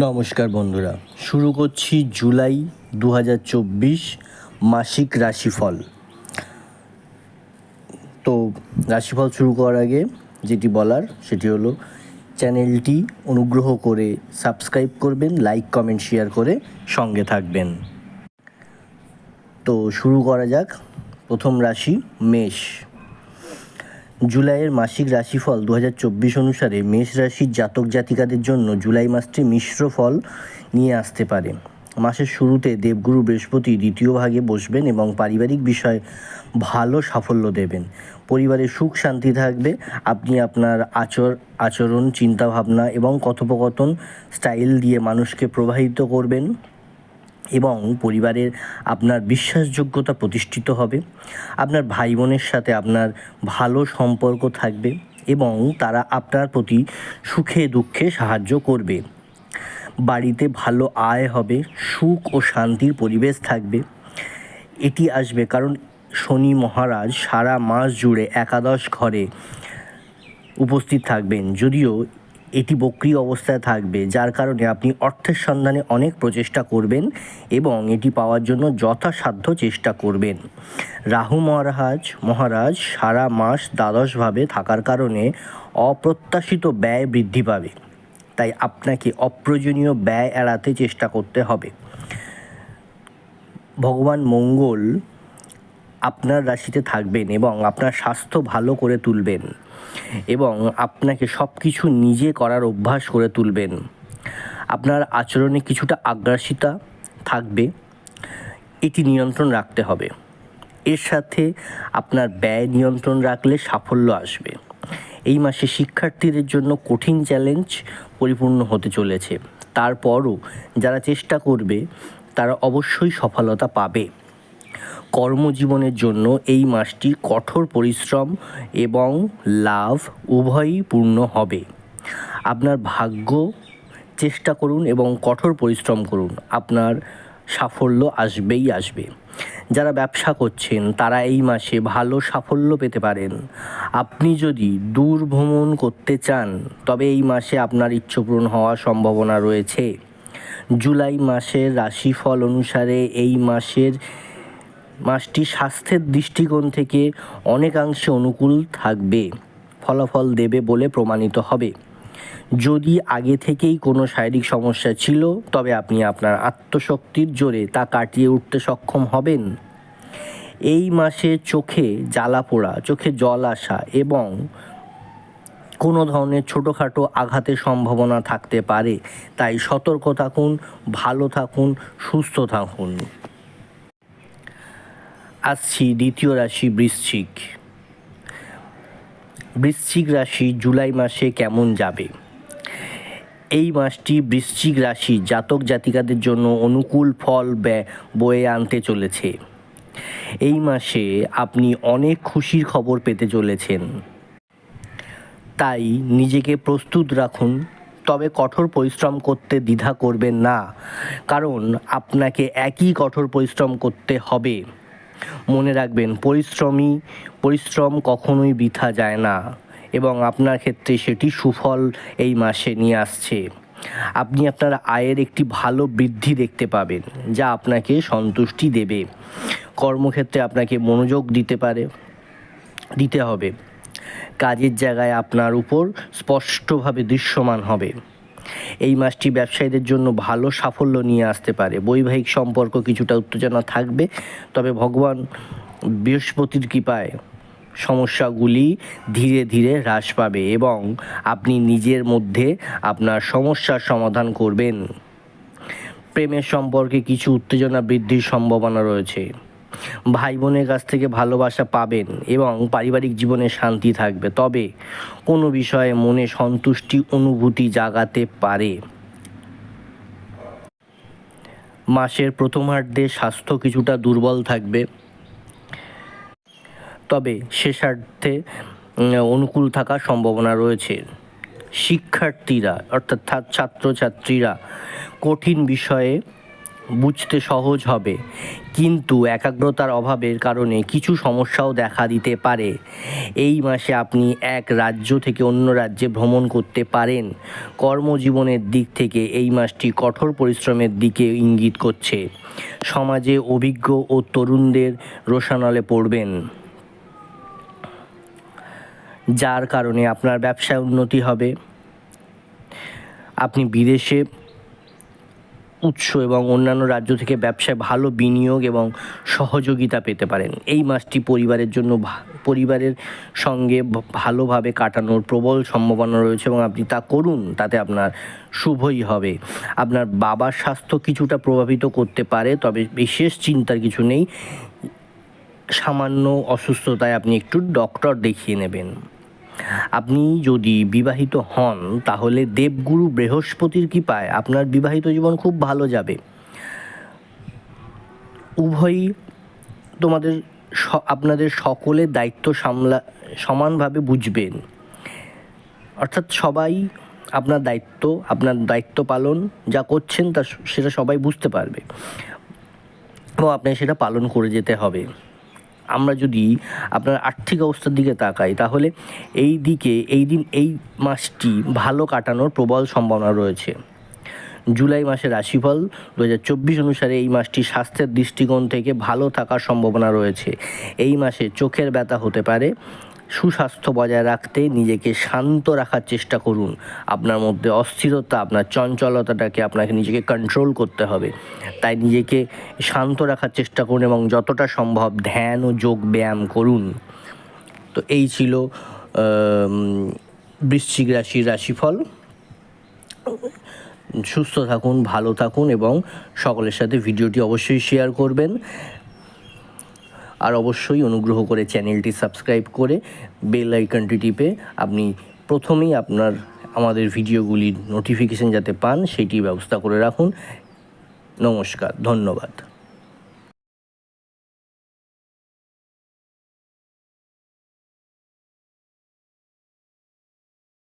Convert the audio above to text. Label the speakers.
Speaker 1: নমস্কার বন্ধুরা, শুরু করছি জুলাই দু হাজার চব্বিশ মাসিক রাশিফল। তো রাশিফল শুরু করার আগে যেটি বলার, সেটি হলো চ্যানেলটি অনুগ্রহ করে সাবস্ক্রাইব করবেন, লাইক, কমেন্ট, শেয়ার করে সঙ্গে থাকবেন। তো শুরু করা যাক। প্রথম রাশি মেষ। জুলাইয়ের মাসিক রাশিফল দু হাজার চব্বিশ অনুসারে মেষ রাশির জাতক জাতিকাদের জন্য জুলাই মাসটি মিশ্র ফল নিয়ে আসতে পারে। মাসের শুরুতে দেবগুরু বৃহস্পতি দ্বিতীয় ভাগে বসবেন এবং পারিবারিক বিষয়ে ভালো সাফল্য দেবেন। পরিবারে সুখ শান্তি থাকবে। আপনি আপনার আচর, আচরণ, চিন্তাভাবনা এবং কথোপকথন স্টাইল দিয়ে মানুষকে প্রভাবিত করবেন। এবং পরিবারের আপনার বিশ্বাসযোগ্যতা প্রতিষ্ঠিত হবে। আপনার ভাই বোনের সাথে আপনার ভালো সম্পর্ক থাকবে এবং তারা আপনার প্রতি সুখে দুঃখে সাহায্য করবে। বাড়িতে ভালো আয় হবে, সুখ ও শান্তির পরিবেশ থাকবে। এটি আসবে কারণ শনি মহারাজ সারা মাস জুড়ে একাদশ ঘরে উপস্থিত থাকবেন। যদিও এটি বক্রি অবস্থায় থাকবে, যার কারণে আপনি অর্থের সন্ধানে অনেক প্রচেষ্টা করবেন এবং এটি পাওয়ার জন্য যথাসাধ্য চেষ্টা করবেন। রাহু মহারাজ মহারাজ, সারা মাস দ্বাদশভাবে থাকার কারণে অপ্রত্যাশিত ব্যয় বৃদ্ধি পাবে। তাই আপনাকে অপ্রয়োজনীয় ব্যয় এড়াতে চেষ্টা করতে হবে। ভগবান মঙ্গল আপনার রাশিতে থাকবেন এবং আপনার স্বাস্থ্য ভালো করে তুলবেন এবং আপনাকে সব কিছু নিজে করার অভ্যাস করে তুলবেন। আপনার আচরণে কিছুটা আগ্রাসিতা থাকবে, এটি নিয়ন্ত্রণ রাখতে হবে। এর সাথে আপনার ব্যয় নিয়ন্ত্রণ রাখলে সাফল্য আসবে। এই মাসে শিক্ষার্থীদের জন্য কঠিন চ্যালেঞ্জ পরিপূর্ণ হতে চলেছে। তারপরও যারা চেষ্টা করবে, তারা অবশ্যই সফলতা পাবে। কর্মজীবনের জন্য এই মাসটি কঠোর পরিশ্রম এবং লাভ উভয়ই পূর্ণ হবে। আপনার ভাগ্য চেষ্টা করুন এবং কঠোর পরিশ্রম করুন। আপনার সাফল্য আসবেই আসবে। যারা ব্যবসা করছেন, তারা এই মাসে ভালো সাফল্য পেতে পারেন। আপনি যদি দূর ভ্রমণ করতে চান, তবে এই মাসে আপনার ইচ্ছপূরণ হওয়ার সম্ভাবনা রয়েছে। জুলাই মাসের রাশিফল অনুসারে এই মাসের মাসটি স্বাস্থ্যের দৃষ্টিকোণ থেকে অনেকাংশে অনুকূল থাকবে, ফলাফল দেবে বলে প্রমাণিত হবে। যদি আগে থেকেই কোনো শারীরিক সমস্যা ছিল, তবে আপনি আপনার আত্মশক্তির জোরে তা কাটিয়ে উঠতে সক্ষম হবেন। এই মাসে চোখে জ্বালা পোড়া, চোখে জল আসা এবং কোনো ধরনের ছোটোখাটো আঘাতের সম্ভাবনা থাকতে পারে। তাই সতর্ক থাকুন, ভালো থাকুন, সুস্থ থাকুন। আসছি দ্বিতীয় রাশি বৃশ্চিক। বৃশ্চিক রাশি জুলাই মাসে কেমন যাবে? এই মাসটি বৃশ্চিক রাশি জাতক জাতিকাদের জন্য অনুকূল ফল বয়ে আনতে চলেছে। এই মাসে আপনি অনেক খুশির খবর পেতে চলেছেন। তাই নিজেকে প্রস্তুত রাখুন, তবে কঠোর পরিশ্রম করতে দ্বিধা করবেন না, কারণ আপনাকে একই কঠোর পরিশ্রম করতে হবে। মনে রাখবেন, পরিশ্রমী, পরিশ্রম কখনোই বৃথা যায় না এবং আপনার ক্ষেত্রে সেটি সুফল এই মাসে নিয়ে আসছে। আপনি আপনার আয়ের একটি ভালো বৃদ্ধি দেখতে পাবেন, যা আপনাকে সন্তুষ্টি দেবে। কর্মক্ষেত্রে আপনাকে মনোযোগ দিতে পারে, দিতে হবে। কাজের জায়গায় আপনার উপর স্পষ্টভাবে দৃশ্যমান হবে। এই মাসটি ব্যবসায়ীদের জন্য ভালো সাফল্য নিয়ে আসতে পারে। বৈবাহিক সম্পর্ক কিছুটা উত্তেজনা থাকবে, তবে ভগবান বৃহস্পতির কৃপায় সমস্যাগুলি ধীরে ধীরে হ্রাস পাবে এবং আপনি নিজের মধ্যে আপনার সমস্যার সমাধান করবেন। প্রেমের সম্পর্কে কিছু উত্তেজনা বৃদ্ধির সম্ভাবনা রয়েছে। ভাই বোনের কাছ থেকে ভালোবাসা পাবেন এবং পারিবারিক জীবনে শান্তি থাকবে। তবে কোনো বিষয়ে মনে সন্তুষ্টি অনুভূতি জাগাতে পারে। মাসের প্রথমার্ধে স্বাস্থ্য কিছুটা দুর্বল থাকবে। তবে শেষার্ধে অনুকূল থাকার সম্ভাবনা রয়েছে। শিক্ষার্থীরা, অর্থাৎ ছাত্রছাত্রীরা কঠিন বিষয়ে বুঝতে সহজ হবে। কিন্তু একাগ্রতার অভাবের কারণে কিছু সমস্যাও দেখা দিতে পারে। এই মাসে আপনি এক রাজ্য থেকে অন্য রাজ্যে ভ্রমণ করতে পারেন। কর্মজীবনের দিক থেকে এই মাসটি কঠোর পরিশ্রমের দিকে ইঙ্গিত করছে। সমাজে অভিজ্ঞ ও তরুণদের রোশানলে পড়বেন। যার কারণে আপনার ব্যবসায় উন্নতি হবে। আপনি বিদেশে উৎস এবং অন্যান্য রাজ্য থেকে ব্যবসায় ভালো বিনিয়োগ এবং সহযোগিতা পেতে পারেন। এই মাসটি পরিবারের জন্য পরিবারের সঙ্গে ভালোভাবে কাটানোর প্রবল সম্ভাবনা রয়েছে এবং আপনি তা করুন, তাতে আপনার শুভই হবে। আপনার বাবার স্বাস্থ্য কিছুটা প্রভাবিত করতে পারে, তবে বিশেষ চিন্তার কিছু নেই। সামান্য অসুস্থতায় আপনি একটু ডক্টর দেখিয়ে নেবেন। আপনি যদি বিবাহিত হন, তাহলে দেবগুরু বৃহস্পতির কৃপায় আপনার বিবাহিত জীবন খুব ভালো যাবে। উভয়ই তোমাদের আপনাদের সকলের দায়িত্ব সামলা, সমানভাবে বুঝবেন। অর্থাৎ সবাই আপনার দায়িত্ব আপনার দায়িত্ব পালন, যা করছেন তা সেটা সবাই বুঝতে পারবে। এবং আপনাকে সেটা পালন করে যেতে হবে। আমরা যদি আপনার আর্থিক অবস্থার দিকে তাকাই, তাহলে এই দিকে, এই দিন, এই মাসটি ভালো কাটানোর প্রবল সম্ভাবনা রয়েছে। জুলাই মাসের রাশিফল দু হাজার চব্বিশ অনুসারে এই মাসটি স্বাস্থ্যের দৃষ্টিকোণ থেকে ভালো থাকার সম্ভাবনা রয়েছে। এই মাসে চোখের ব্যথা হতে পারে। সুস্বাস্থ্য বজায় রাখতে নিজেকে শান্ত রাখার চেষ্টা করুন। আপনার মধ্যে অস্থিরতা, আপনার চঞ্চলতাটাকে আপনাকে নিজেকে কন্ট্রোল করতে হবে। তাই নিজেকে শান্ত রাখার চেষ্টা করুন এবং যতটা সম্ভব ধ্যান ও যোগ ব্যায়াম করুন। তো এই ছিল বৃশ্চিক রাশির রাশিফল। সুস্থ থাকুন, ভালো থাকুন এবং সকলের সাথে ভিডিওটি অবশ্যই শেয়ার করবেন। আর অবশ্যই অনুগ্রহ করে চ্যানেলটি সাবস্ক্রাইব করে বেল আইকনটি টিপে আপনি প্রথমেই আপনার, আমাদের ভিডিওগুলির নোটিফিকেশন যাতে পান সেটি ব্যবস্থা করে রাখুন। নমস্কার ধন্যবাদ।